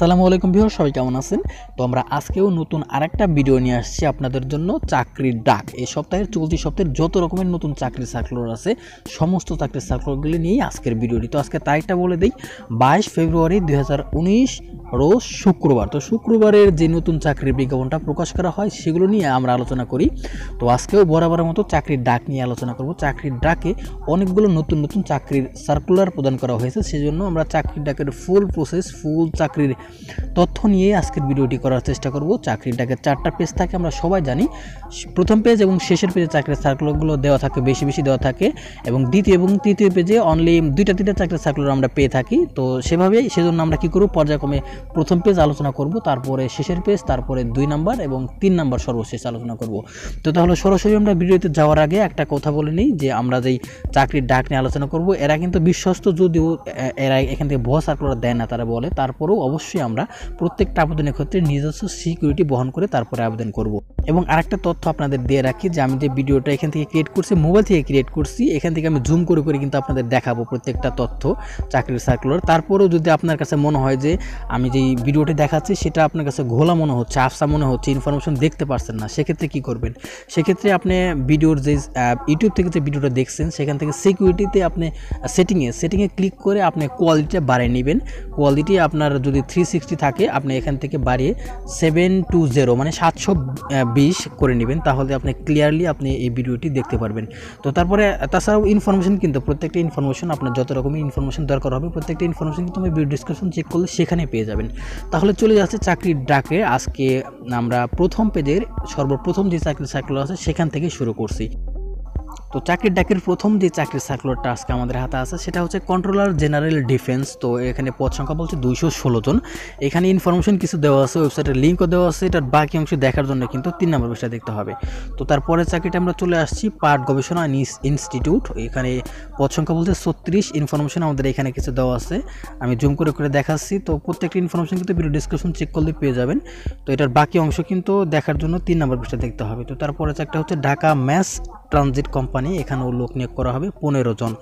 আসসালামু আলাইকুম ভিউয়ার সবাই কেমন আছেন? তো আমরা আজকেও নতুন আরেকটা ভিডিও নিয়ে আসছি আপনাদের জন্য চাকরির ডাক। এই সপ্তাহের চলতি সপ্তাহের যত রকমের নতুন চাকরির সার্কুলার আছে, সমস্ত চাকরির সার্কুলারগুলি নিয়েই আজকের ভিডিওটি। তো আজকে তারিখটা বলে দিই, বাইশ ফেব্রুয়ারি দু হাজার উনিশ রোজ শুক্রবার। তো শুক্রবারের যে নতুন চাকরির বিজ্ঞাপনটা প্রকাশ করা হয়, সেগুলো নিয়ে আমরা আলোচনা করি। তো আজকেও বরাবরের মতো চাকরির ডাক নিয়ে আলোচনা করব। চাকরির ডাকে অনেকগুলো নতুন নতুন চাকরির সার্কুলার প্রদান করা হয়েছে, সেজন্য আমরা চাকরির ডাকের ফুল প্রসেস ফুল চাকরির তথ্য নিয়ে আজকের ভিডিওটি করার চেষ্টা করব। চাকরির ডাকের চারটা পেজ থাকে, আমরা সবাই জানি। প্রথম পেজ এবং শেষের পেজে চাকরির সার্কুলারগুলো দেওয়া থাকে, বেশি বেশি দেওয়া থাকে। এবং দ্বিতীয় এবং তৃতীয় পেজে অনলি দুইটা তিনটা চাকরির সার্কুলার আমরা পেয়ে থাকি। তো সেভাবেই, সেজন্য আমরা কী করব, পর্যায়ক্রমে প্রথম পেজ আলোচনা করব, তারপরে শেষের পেজ তারপরে দুই নাম্বার এবং তিন নাম্বার সর্বশেষ আলোচনা করব। তো তাহলে সরাসরি আমরা ভিডিওতে যাওয়ার আগে একটা কথা বলে নিই, যে আমরা যেই চাকরির ডাক নিয়ে আলোচনা করব, এরা কিন্তু বিশ্বস্ত, যদিও এরা এখান থেকে ভুয়া সার্কুলার দেয় না, তারা বলে। তারপরেও অবশ্যই আমরা প্রত্যেকটা আবেদনের ক্ষেত্রে নিজস্ব সিকিউরিটি বহন করে তারপরে আবেদন করব। এবং আরেকটা তথ্য আপনাদের দিয়ে রাখি যে আমি যে ভিডিওটা এখান থেকে ক্রিয়েট করছি মোবাইল থেকে ক্রিয়েট করছি, এখান থেকে আমি জুম করে করে কিন্তু আপনাদের দেখাবো প্রত্যেকটা তথ্য চাকরির সার্কুলার তারপরেও যদি আপনার কাছে মনে হয় যে আমি যেই ভিডিওটি দেখাচ্ছি সেটা আপনার কাছে ঘোলা মনে হচ্ছে, আফসা মনে হচ্ছে ইনফরমেশন দেখতে পারছেন না, সেক্ষেত্রে কি করবেন? সেক্ষেত্রে আপনি ভিডিওর যে ইউটিউব থেকে যে ভিডিওটা দেখছেন, সেখান থেকে সিকিউরিটিতে আপনি সেটিংয়ে সেটিংয়ে ক্লিক করে আপনি কোয়ালিটিটা বাড়িয়ে নেবেন। কোয়ালিটি আপনার যদি থ্রি সিক্সটি থাকে, আপনি এখান থেকে বাড়িয়ে সেভেন টু জিরো মানে সাতশো বিশ করে নেবেন, তাহলে আপনি ক্লিয়ারলি আপনি এই ভিডিওটি দেখতে পারবেন। তো তারপরে তাছাড়াও ইনফরমেশন কিন্তু প্রত্যেকটা ইনফরমেশন আপনার যত রকমের ইনফরমেশন দরকার হবে, প্রত্যেকটা ইনফরমেশন কিন্তু আমি ভিডিও ডিসক্রিপশন চেক করলে সেখানে পেয়ে যাবেন। তাহলে চলে যাচ্ছে চাকরির ডাকে, আজকে আমরা প্রথম পেজের, সর্বপ্রথম যে চাকরির সার্কুলার আছে, সেখান থেকে শুরু করছি। তো চাকরির ডাকির প্রথম যে চাকরির সার্কুলারটা আজকে আমাদের হাতে আছে, সেটা হচ্ছে কন্ট্রোলার জেনারেল ডিফেন্স তো এখানে পদ সংখ্যা বলছে দুইশো ষোলো জন। এখানে ইনফরমেশন কিছু দেওয়া আছে ওয়েবসাইটের লিঙ্কও দেওয়া আছে, এটার বাকি অংশ দেখার জন্য কিন্তু তিন নম্বর বিষয়টা দেখতে হবে। তো তারপরে চাকরিটা আমরা চলে আসছি পাট গবেষণা ইনস- ইনস্টিটিউট এখানে পদ সংখ্যা বলছে ছত্রিশ ইনফরমেশন আমাদের এখানে কিছু দেওয়া আছে। আমি জুম করে করে দেখাচ্ছি। তো প্রত্যেকটা ইনফরমেশন কিন্তু ভিডিও ডিসক্রিপশন চেক করলে পেয়ে যাবেন। তো এটার বাকি অংশ কিন্তু দেখার জন্য তিন নম্বর পৃষ্ঠা দেখতে হবে। তো তারপরে চাকরিটা হচ্ছে ঢাকা ম্যাস ট্রানজিট কোম্পানি, এখানেও লোক নিয়োগ করা হবে পনেরো জন।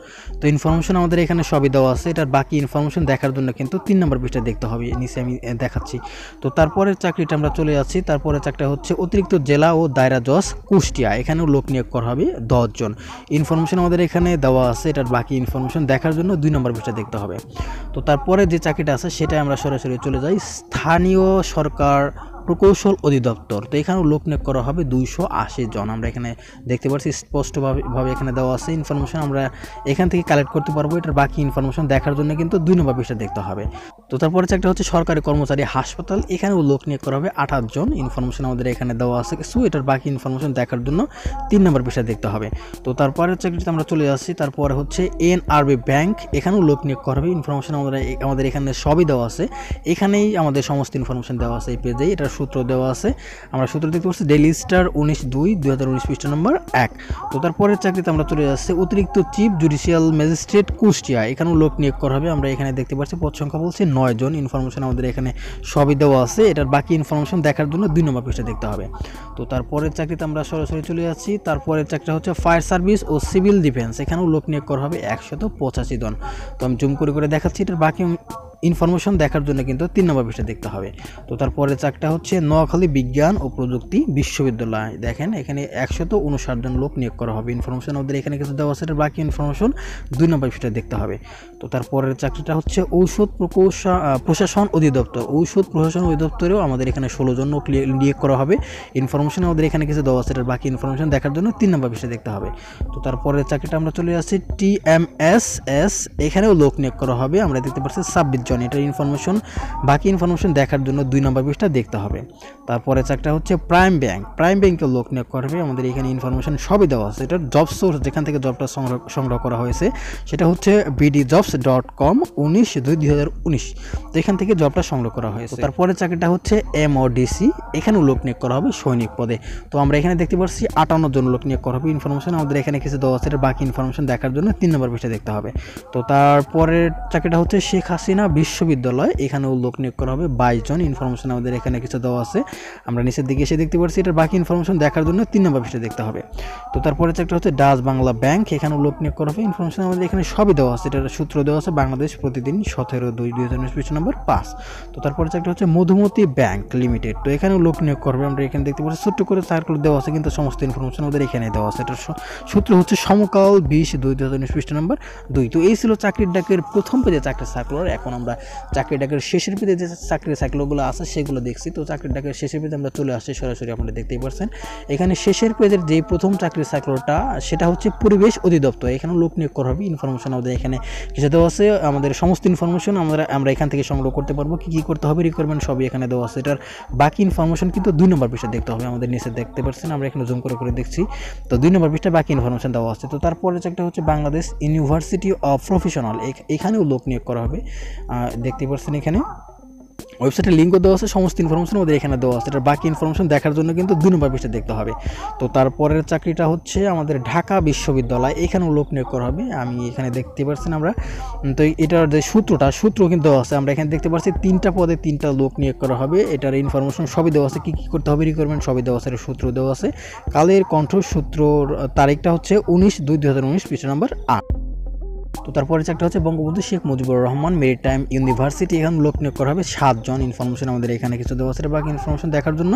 তো ইনফরমেশন আমাদের এখানে সবই দেওয়া আছে। এটার বাকি ইনফরমেশন দেখার জন্য কিন্তু তিন নম্বর পৃষ্ঠা দেখতে হবে। নিচে আমি দেখাচ্ছি। তো তারপরের চাকরিটা আমরা চলে যাচ্ছি। তারপরে চাকরিটা হচ্ছে অতিরিক্ত জেলা ও দায়রা জজ কুষ্টিয়া। এখানেও লোক নিয়োগ করা হবে দশজন ইনফরমেশন আমাদের এখানে দেওয়া আছে। এটার বাকি ইনফরমেশন দেখার জন্য দুই নম্বর পৃষ্ঠা দেখতে হবে। তো তারপরে যে চাকরিটা আছে সেটা আমরা সরাসরি চলে যাই। স্থানীয় সরকার প্রকৌশল অধিদপ্তর। তো এখানেও লোক নিয়োগ করা হবে দুইশো আশি জন। আমরা এখানে দেখতে পাচ্ছি স্পষ্টভাবে, ভাবে এখানে দেওয়া আছে ইনফরমেশন আমরা এখান থেকে কালেক্ট করতে পারব, এটার বাকি ইনফরমেশন দেখার জন্য কিন্তু দুই নম্বর পৃষ্ঠা দেখতে হবে। তো তারপরে একটা হচ্ছে সরকারি কর্মচারী হাসপাতাল। এখানেও লোক নিয়োগ করা হবে আঠাশ জন। ইনফরমেশন আমাদের এখানে দেওয়া আছে। কিছু এটার বাকি ইনফরমেশন দেখার জন্য তিন নম্বর পৃষ্ঠা দেখতে হবে। তো তারপরে চাকরিতে আমরা চলে যাচ্ছি তারপরে হচ্ছে এনআরবি ব্যাংক। এখানেও লোক নিয়োগ করা হবে। ইনফরমেশন আমাদের আমাদের এখানে সবই দেওয়া আছে। এখানেই আমাদের সমস্ত ইনফরমেশন দেওয়া আছে এই পেজেই এটার সূত্র দেওয়া আছে। আমরা সূত্র দেখতে পাচ্ছি ডেলি স্টার উনিশ দুই দুই হাজার উনিশ পৃষ্ঠা নম্বর এক। তো তারপরের চাকরিতে আমরা চলে যাচ্ছি, অতিরিক্ত চিফ জুডিশিয়াল ম্যাজিস্ট্রেট কুষ্টিয়া। এখানেও লোক নিয়োগ করা হবে, আমরা এখানে দেখতে পাচ্ছি, পদ সংখ্যা বলছে নয় জন। ইনফরমেশন আমাদের এখানে সবই দেওয়া আছে। এটার বাকি ইনফরমেশন দেখার জন্য দুই নম্বর পৃষ্ঠা দেখতে হবে। তো তারপরের চাকরিতে আমরা সরাসরি চলে যাচ্ছি। তারপরের চাকরিটা হচ্ছে ফায়ার সার্ভিস ও সিভিল ডিফেন্স এখানেও লোক নিয়োগ করা হবে একশত পঁচাশি জন। তো আমি জুম করে করে দেখাচ্ছি, এটার বাকি ইনফরমেশন দেখার জন্য কিন্তু তিন নম্বর পৃষ্ঠা দেখতে হবে। তো তারপরে চাকরিটা হচ্ছে নোয়াখালী বিজ্ঞান ও প্রযুক্তি বিশ্ববিদ্যালয়। দেখেন এখানে একশত উনষাট জন লোক নিয়োগ করা হবে। ইনফরমেশন ওদের এখানে কিছু দেওয়া আছে বাকি ইনফরমেশন দুই নম্বর পৃষ্ঠা দেখতে হবে। তো তারপরের চাকরিটা হচ্ছে ঔষধ প্রকৌশা প্রশাসন অধিদপ্তর। ঔষধ প্রশাসন অধিদপ্তরেও আমাদের এখানে ষোলো জন লোক নিয়োগ করা হবে। ইনফরমেশন আমাদের এখানে কিছু দেওয়া আছে বাকি ইনফরমেশন দেখার জন্য তিন নম্বর পৃষ্ঠা দেখতে হবে। তো তারপরের চাকরিটা আমরা চলে আসছি টিএমএস এস। এখানেও লোক নিয়োগ করা হবে। আমরা দেখতে পাচ্ছি ছাব্বিশ জন এটার ইনফরমেশন বাকি ইনফরমেশন দেখার জন্য দুই নম্বর পৃষ্ঠা দেখতে হবে। তারপরে চাকরিটা হচ্ছে প্রাইম ব্যাংক প্রাইম ব্যাংকে লোক নিয়োগ করা হবে আমাদের এখানে ইনফরমেশন সবই দেওয়া আছে। এটার জব সোর্স যেখান থেকে জবটা সংগ্রহ সংগ্রহ করা হয়েছে সেটা হচ্ছে বিডি জবস ডট কম উনিশ দুই দুই হাজার উনিশ। তো এখান থেকে জবটা সংগ্রহ করা হয়েছে। তারপরে চাকরিটা হচ্ছে এমওডিসি এখানেও লোক নিয়োগ করা হবে সৈনিক পদে। তো আমরা এখানে দেখতে পাচ্ছি আটান্ন জন লোক নিয়োগ করা হবে। ইনফরমেশন আমাদের এখানে কিছু দেওয়া আছে বাকি ইনফরমেশন দেখার জন্য তিন নম্বর পৃষ্ঠা দেখতে হবে। তো তারপরের চাকরিটা হচ্ছে শেখ হাসিনা বিশ্ববিদ্যালয় এখানেও লোক নিয়োগ করা হবে বাইশ জন। ইনফরমেশন আমাদের এখানে কিছু দেওয়া আছে। আমরা নিচের দিকে এসে দেখতে পাচ্ছি এটার বাকি ইনফরমেশন দেখার জন্য তিন নম্বর পৃষ্ঠা দেখতে হবে। তো তারপরে একটা হচ্ছে ডাচ বাংলা ব্যাংক এখানেও লোক নিয়োগ করা হবে। ইনফরমেশন আমাদের এখানে সবই দেওয়া আছে, এটার সূত্র দেওয়া আছে, বাংলাদেশ প্রতিদিন সতেরো, দুই দুই হাজার উনিশ নম্বর পাঁচ তো তারপরে একটা হচ্ছে মধুমতি ব্যাংক লিমিটেড। তো এখানেও লোক নিয়োগ করবে আমরা এখানে দেখতে পাচ্ছি, ছোট্ট করে সার্কুল দেওয়া আছে, কিন্তু সমস্ত ইনফরমেশন আমাদের এখানে দেওয়া আছে। এটার সূত্র হচ্ছে সমকাল বিশ, দুই দু হাজার উনিশ নম্বর দুই। তো এই ছিল চাকরির ডাকের প্রথম পেজে চাকরির সার্কুলার এখন আমরা চাকরির ডাকের শেষের পেজে যে চাকরির সার্কুলারগুলো আছে সেগুলো দেখছি। তো চাকরি ডাকের শেষের পেজে আমরা চলে আসছি, সরাসরি আপনারা দেখতেই পাচ্ছেন এখানে শেষের পেজের যে প্রথম চাকরির সার্কুলারটা সেটা হচ্ছে পরিবেশ অধিদপ্তর। এখানে লোক নিয়োগ করা হবে ইনফরমেশন আমাদের এখানে কিছু দেওয়া আছে। আমাদের সমস্ত ইনফরমেশন আমরা আমরা এখান থেকে সংগ্রহ করতে পারব। কী কী করতে হবে রিকোয়ারমেন্ট সবই এখানে দেওয়া আছে। এটার বাকি ইনফরমেশন কিন্তু দুই নম্বর পৃষ্ঠা দেখতে হবে। আমাদের নিচে দেখতে পাচ্ছেন আমরা এখানে জুম করে করে দেখছি। তো দুই নম্বর পৃষ্ঠা বাকি ইনফরমেশন দেওয়া আছে। তো তারপরে একটা হচ্ছে বাংলাদেশ ইউনিভার্সিটি অফ প্রফেশনাল এখানেও লোক নিয়োগ করা হবে। দেখতে পাচ্ছেন এখানে। ওয়েবসাইটের লিঙ্কও দেওয়া আছে, সমস্ত ইনফরমেশন ওদের এখানে দেওয়া আছে। এটার বাকি ইনফরমেশন দেখার জন্য কিন্তু দুই নম্বর পৃষ্ঠা দেখতে হবে। তো তারপরের চাকরিটা হচ্ছে আমাদের ঢাকা বিশ্ববিদ্যালয়। এখানেও লোক নিয়োগ করা হবে। আমি এখানে দেখতে পাচ্ছেন আমরা। তো এটার যে সূত্রটা, সূত্র কিন্তু দেওয়া আছে। আমরা এখানে দেখতে পাচ্ছি তিনটা পদে তিনটা লোক নিয়োগ করা হবে। এটার ইনফরমেশন সবই দেওয়া আছে। কী কী করতে হবে রিকোয়ারমেন্ট সবই দেওয়া আছে। সূত্র দেওয়া আছে। কালের কণ্ঠ সূত্রর তারিখটা হচ্ছে উনিশ দুই দু হাজার উনিশ পৃষ্ঠা নাম্বার আট। তো তারপরে একটা হচ্ছে বঙ্গবন্ধু শেখ মুজিবুর রহমান মেরিটাইম ইউনিভার্সিটি এখানে লোক নিয়োগ করা হবে সাতজন। ইনফরমেশন আমাদের এখানে কিছু দেওয়া আছে। বাকি ইনফরমেশন দেখার জন্য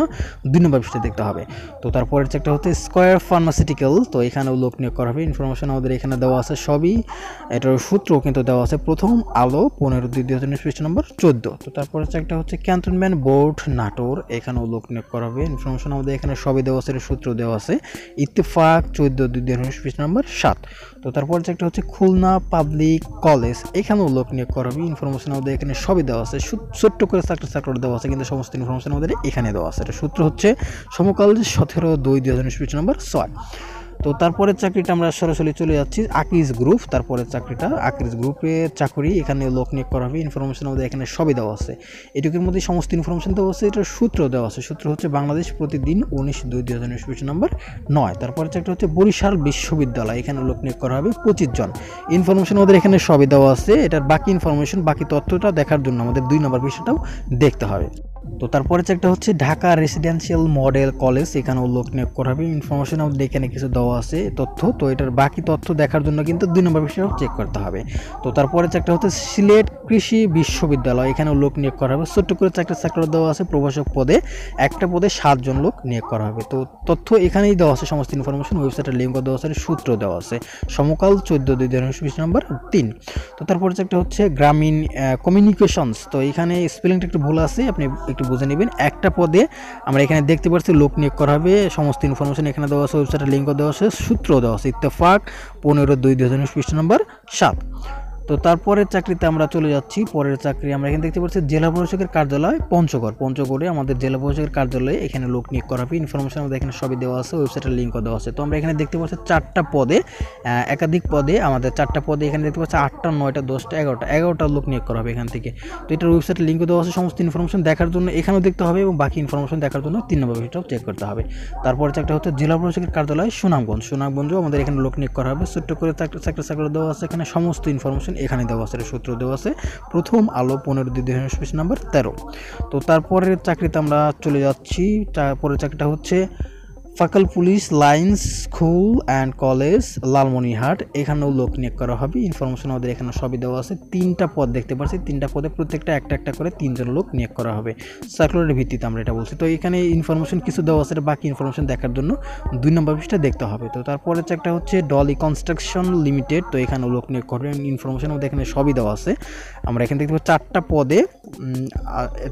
দুই নম্বর দেখতে হবে। তো তারপরে একটা হচ্ছে স্কোয়ার ফার্মাসিউটিক্যাল তো এখানেও লোক নিয়োগ করা হবে। ইনফরমেশন আমাদের এখানে দেওয়া আছে সবই। এটার সূত্র কিন্তু দেওয়া আছে প্রথম আলো, পনেরো দুই দুই হাজার উনিশ নম্বর চোদ্দ। তো তারপরে হচ্ছে একটা হচ্ছে ক্যান্টনমেন্ট বোর্ড নাটোর এখানেও লোক নিয়োগ করা হবে। ইনফরমেশন আমাদের এখানে সবই দেওয়া আছে সূত্র দেওয়া আছে। ইত্তেফাক, চোদ্দ দুই দুই হাজার পৃষ্ঠা নম্বর সাত। তো তারপর যে একটা হচ্ছে খুলনা পাবলিক কলেজ, এখানেও লোক নিয়োগ করা হবে। ইনফরমেশন আমাদের এখানে সবই দেওয়া আছে। ছোট্ট করে চাকরি চাকরি দেওয়া আছে, কিন্তু সমস্ত ইনফরমেশন আমাদের এখানে দেওয়া আছে। এটা সূত্র হচ্ছে সমকাল সতেরো দুই দুই হাজার উনিশ নম্বর, ছয়। তো তারপরের চাকরিটা আমরা সরাসরি চলে যাচ্ছি আকিজ গ্রুপ। তারপরের চাকরিটা আকিজ গ্রুপে চাকরি, এখানে লোক নিয়োগ করা হবে ইনফরমেশন আমাদের এখানে সবই দেওয়া আছে। এটুকুর মধ্যে সমস্ত ইনফরমেশন দেওয়া আছে, এটার সূত্র দেওয়া আছে। সূত্র হচ্ছে বাংলাদেশ প্রতিদিন উনিশ দুই দুই হাজার উনিশ নম্বর নয়। তারপরে চাকরি হচ্ছে বরিশাল বিশ্ববিদ্যালয়, এখানে লোক নিয়োগ করা হবে পঁচিশ জন। ইনফরমেশন আমাদের এখানে সবই দেওয়া আছে, এটার বাকি ইনফরমেশন বাকি তথ্যটা দেখার জন্য আমাদের দুই নম্বর বিষয়টাও দেখতে হবে। তো তারপরে একটা হচ্ছে ঢাকা রেসিডেন্সিয়াল মডেল কলেজ এখানেও লোক নিয়োগ করা হবে। ইনফরমেশন আমাদের এখানে কিছু দেওয়া আছে তথ্য। তো এটার বাকি তথ্য দেখার জন্য কিন্তু দুই নম্বর বিষয়টাও চেক করতে হবে। তো তারপরে একটা হচ্ছে সিলেট কৃষি বিশ্ববিদ্যালয়, এখানে লোক নিয়োগ করা হবে। ছোট্ট করে চাকরি চাকরি দেওয়া আছে প্রভাষক পদে। একটা পদে সাতজন লোক নিয়োগ করা হবে। তো তথ্য এখানেই দেওয়া আছে, সমস্ত ইনফরমেশন ওয়েবসাইটের লিঙ্ক দেওয়া আছে সূত্র দেওয়া আছে। সমকাল চোদ্দ দুই উনিশ নম্বর তিন। তো তারপরে একটা হচ্ছে গ্রামীণ কমিউনিকেশনস তো এখানে স্পেলিংটা একটু ভুল আছে, আপনি একটু বুঝে নেবেন। একটা পদে আমরা এখানে দেখতে পাচ্ছি লোক নিয়োগ করা হবে, সমস্ত ইনফরমেশন এখানে দেওয়া আছে ওয়েবসাইটের লিঙ্কও দেওয়া আছে, সূত্র দেওয়া আছে। ইত্তেফাক, পনেরো দুই দু হাজার পৃষ্ঠা নম্বর সাত। তো তারপরের চাকরিতে আমরা চলে যাচ্ছি, পরের চাকরি আমরা এখানে দেখতে পাচ্ছি জেলা প্রশাসকের কার্যালয় পঞ্চগড়। পঞ্চগড়ে আমাদের জেলা প্রশাসকের কার্যালয়ে এখানে লোক নিয়োগ করা হবে। ইনফরমেশন আমাদের এখানে সবই দেওয়া আছে ওয়েবসাইটের লিঙ্কও দেওয়া আছে। তো আমরা এখানে দেখতে পাচ্ছি চারটা পদে একাধিক পদে আমাদের চারটা পদে এখানে দেখতে পাচ্ছি আটটা, নয়টা, দশটা, এগারোটা এগারোটা লোক নিয়োগ করা হবে এখান থেকে। তো এটার ওয়েবসাইটের লিঙ্কও দেওয়া আছে, সমস্ত ইনফরমেশন দেখার জন্য এখানেও দেখতে হবে এবং বাকি ইনফরমেশন দেখার জন্য তিন নম্বর বিষয়টাও চেক করতে হবে। তারপরে চাকরিটা হচ্ছে জেলা প্রশাসকের কার্যালয় সুনামগঞ্জ। সুনামগঞ্জও আমাদের এখানে লোক নিয়োগ করা হবে। ছোট্ট করে চাকরি চাকরি চাকরি দেওয়া আছে এখানে, সমস্ত ইনফরমেশন এখানে দেওয়া আছে, সূত্র দেওয়া আছে, প্রথম আলো পনেরো দুই দুই হাজার নাম্বার তেরো। তো তারপরের চাকরিতে আমরা চলে যাচ্ছি, তারপরের চাকরিটা হচ্ছে ফাকাল police lines school and college Lalmonirhat এখানেও লোক নিয়োগ করা হবে। ইনফরমেশন আমাদের এখানে সবই দেওয়া আছে। তিনটা পদ দেখতে পাচ্ছি। তিনটা পদে প্রত্যেকটা একটা একটা করে তিনজন লোক নিয়োগ করা হবে। সার্কুলারের ভিত্তিতে আমরা এটা বলছি। তো এখানে ইনফরমেশন কিছু দেওয়া আছে বাকি ইনফরমেশন দেখার জন্য দুই নম্বর পৃষ্ঠা দেখতে হবে। তো তারপরে একটা হচ্ছে ডলি কনস্ট্রাকশন লিমিটেড তো এখানেও লোক নিয়োগ করবে। ইনফরমেশন আমাদের এখানে সবই দেওয়া আছে। আমরা এখানে দেখতে পাবো চারটা পদে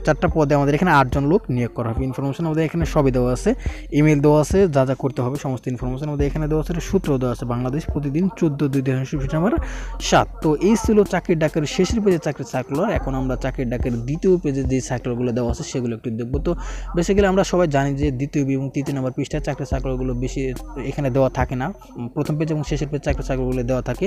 চারটা পদে আমাদের এখানে আটজন লোক নিয়োগ করা হবে। ইনফরমেশন আমাদের এখানে সবই দেওয়া আছে। ইমেল দেওয়া আছে। যা যা করতে হবে, সমস্ত ইনফরমেশন আমাদের এখানে দেওয়া আছে সূত্র দেওয়া আছে বাংলাদেশ প্রতিদিন চোদ্দ দুই দুই হাজার নাম্বার সাত। তো এই ছিল চাকরির ডাকের শেষের পেজে চাকরির সার্কুলার এখন আমরা চাকরির ডাকের দ্বিতীয় পেজে যে সার্কুলারগুলো দেওয়া আছে, সেগুলো একটু দেখব। তো বেসিক্যালি আমরা সবাই জানি যে দ্বিতীয় এবং তৃতীয় নম্বর পৃষ্ঠায় চাকরির সার্কুলারগুলো বেশি এখানে দেওয়া থাকে না। প্রথম পেজ এবং শেষের পেজ চাকরির সার্কুলারগুলো দেওয়া থাকে।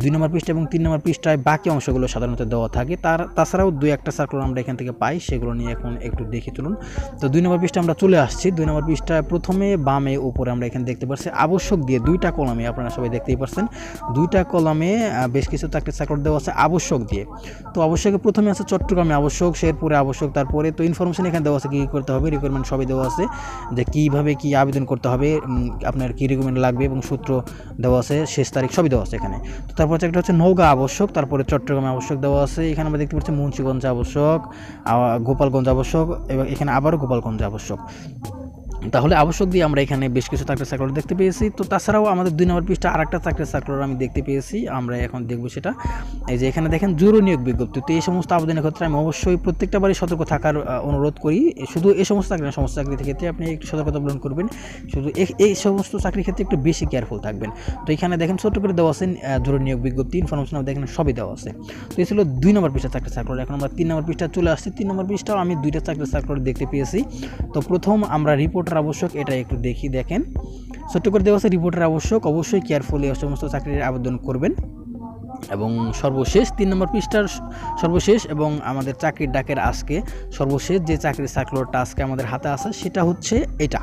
দুই নম্বর পৃষ্ঠা এবং তিন নম্বর পৃষ্ঠায় বাকি অংশগুলো সাধারণত দেওয়া থাকে। তার, তাছাড়াও দুই একটা সার্কুলার আমরা এখান থেকে পাই, সেগুলো নিয়ে এখন একটু দেখি চলুন। তো দুই নম্বর পৃষ্ঠা আমরা চলে আসছি। দুই নম্বর পৃষ্ঠায় প্রথমে বামে, উপরে আমরা এখানে দেখতে পাচ্ছি আবশ্যক দিয়ে দুইটা কলামে আপনারা সবাই দেখতেই পাচ্ছেন দুইটা কলামে বেশ কিছু চাকরির সার্কুলার দেওয়া আছে আবশ্যক দিয়ে। তো আবশ্যকে প্রথমে আছে চট্টগ্রামে আবশ্যক এরপরে আবশ্যক, তারপরে তো ইনফরমেশন এখানে দেওয়া আছে কী করতে হবে রিকোয়ারমেন্ট সবই দেওয়া আছে। যে কীভাবে কী আবেদন করতে হবে আপনার কী রিকোয়ারমেন্ট লাগবে এবং সূত্র দেওয়া আছে, শেষ তারিখ সবই দেওয়া আছে এখানে। তো তারপর একটা হচ্ছে নৌগা আবশ্যক, তারপরে চট্টগ্রামে আবশ্যক দেওয়া আছে, এখানে আমরা দেখতে পাচ্ছি মুন্সিগঞ্জ আবশ্যক গোপালগঞ্জ আবশ্যক, এবং এখানে আবারও গোপালগঞ্জ আবশ্যক। তাহলে আবশ্যক দিয়ে আমরা এখানে বেশ কিছু চাকরির সার্কুলার দেখতে পেয়েছি। তো তাছাড়াও আমাদের দুই নম্বর পৃষ্ঠা আরেকটা চাকরির সার্কুলার আমি দেখতে পেয়েছি। আমরা এখন দেখব সেটা। এই যে এখানে দেখেন জরুরি নিয়োগ বিজ্ঞপ্তি। তো এই সমস্ত আবেদনের ক্ষেত্রে আমি অবশ্যই প্রত্যেকটা বারই সতর্ক থাকার অনুরোধ করি। শুধু এই সমস্ত চাকরি না, সমস্ত চাকরির ক্ষেত্রে আপনি একটু সতর্কতা অবলম্বন করবেন। শুধু এই- সমস্ত চাকরির ক্ষেত্রে একটু বেশি কেয়ারফুল থাকবেন। তো এখানে দেখেন, ছোট্ট করে দেওয়া আছে জরুরি নিয়োগ বিজ্ঞপ্তি। ইনফরমেশন দেখেন সবই দেওয়া আছে। তো এই ছিল দুই নম্বর পৃষ্ঠা চাকরির সার্কুলার এখন আমরা তিন নম্বর পৃষ্ঠা চলে আসছি। তিন নম্বর পৃষ্ঠাও আমি দুইটা চাকরির সার্কুলার দেখতে পেয়েছি। তো প্রথম আমরা রিপোর্টার আবশ্যক এটা একটু দেখি, দেখেন। ছোট্ট করে দেওয়া আছে রিপোর্টার আবশ্যক, অবশ্যই কেয়ারফুলি সমস্ত চাকরির আবেদন করবেন। এবং সর্বশেষ, তিন নম্বর পৃষ্ঠার সর্বশেষ এবং আমাদের চাকরির ডাকের আজকে সর্বশেষ যে চাকরির সার্কুলারটা আজকে আমাদের হাতে আছে, সেটা হচ্ছে এটা।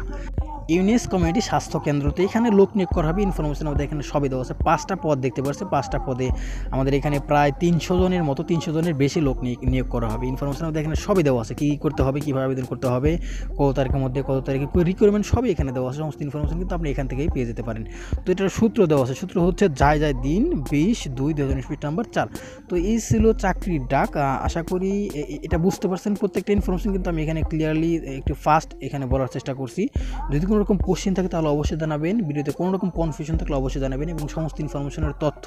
ইউনিস কমিউনিটি স্বাস্থ্য কেন্দ্রতে এখানে লোক নিয়োগ করা হবে। ইনফরমেশন আমাদের এখানে সবই দেওয়া আছে। পাঁচটা পদ দেখতে পাচ্ছি পাঁচটা পদে আমাদের এখানে প্রায় তিনশো জনের মতো, তিনশো জনের বেশি লোক নিয়োগ- করা হবে। ইনফরমেশন আমাদের এখানে সবই দেওয়া আছে। কী করতে হবে, কীভাবে আবেদন করতে হবে, কত তারিখের মধ্যে, কত তারিখে রিকোয়ারমেন্ট সবই এখানে দেওয়া আছে। সমস্ত ইনফরমেশন কিন্তু আপনি এখান থেকেই পেয়ে যেতে পারেন। তো এটার সূত্র দেওয়া আছে। সূত্র হচ্ছে যায় যায় দিন বিশ দুই দু হাজার উনিশ নাম্বার চার। তো এই ছিল চাকরির ডাক। আশা করি এটা বুঝতে পারছেন প্রত্যেকটা ইনফরমেশন কিন্তু আমি এখানে ক্লিয়ারলি একটু ফাস্ট এখানে বলার চেষ্টা করছি। যদি কোনো রকম কোশ্চেন থাকে তাহলে অবশ্যই জানাবেন। ভিডিওতে কোনো রকম কনফিউশন থাকলে অবশ্যই জানাবেন এবং সমস্ত ইনফরমেশনের তথ্য,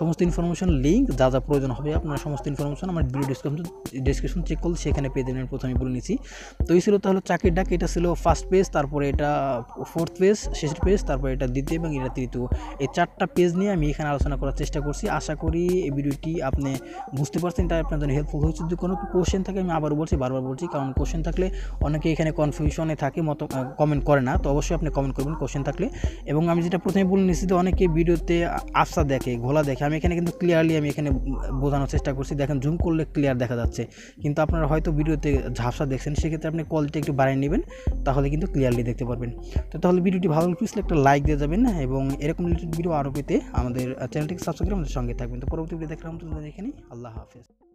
সমস্ত ইনফরমেশন লিঙ্ক যা যা প্রয়োজন হবে, আপনারা সমস্ত ইনফরমেশন আমার ভিডিও ডিসক্রিপশন ডিসক্রিপশন চেক করলে সেখানে পেয়ে যাবেন। প্রথমে বলে নিচ্ছি। তো এই ছিল তাহলে চাকরির ডাক, এটা ছিল ফার্স্ট পেজ তারপরে এটা ফোর্থ পেজ শেষের পেজ তারপরে এটা দ্বিতীয় এবং এটা তৃতীয়। এই চারটা পেজ নিয়ে আমি এখানে আলোচনা করার চেষ্টা করছি। আশা করি এই ভিডিওটি আপনি বুঝতে পারছেন, তাই আপনার জন্য হেল্পফুল হয়েছে। যদি কোনো কোশ্চেন থাকে আমি আবার বলছি, বারবার বলছি, কারণ কোশ্চেন থাকলে অনেকে এখানে কনফিউশনে থাকে, মতো কমেন্ট করে না। তো অবশ্যই আপনি কমেন্ট করবেন কোশ্চেন থাকলে। এবং আমি যেটা প্রথমে বলে নিচ্ছি যে অনেকে ভিডিওতে আফসা দেখে, ঘোলা দেখে। আমি এখানে কিন্তু ক্লিয়ারলি আমি এখানে বোঝানোর চেষ্টা করছি। দেখেন জুম করলে ক্লিয়ার দেখা যাচ্ছে। কিন্তু আপনারা হয়তো ভিডিওতে ঝাপসা দেখছেন, সেক্ষেত্রে আপনি কোয়ালিটি একটু বাড়িয়ে নেবেন, তাহলে কিন্তু ক্লিয়ারলি দেখতে পারবেন। তো তাহলে ভিডিওটি ভালো লাগলে একটা লাইক দিয়ে যাবেন এবং এরকম রিলেটেড ভিডিও আরও পেতে আমাদের চ্যানেলটিকে সাবস্ক্রাইব করে আমাদের সঙ্গে থাকবেন। তো পরবর্তী ভিডিও দেখার দেখে নিই আল্লাহ হাফেজ।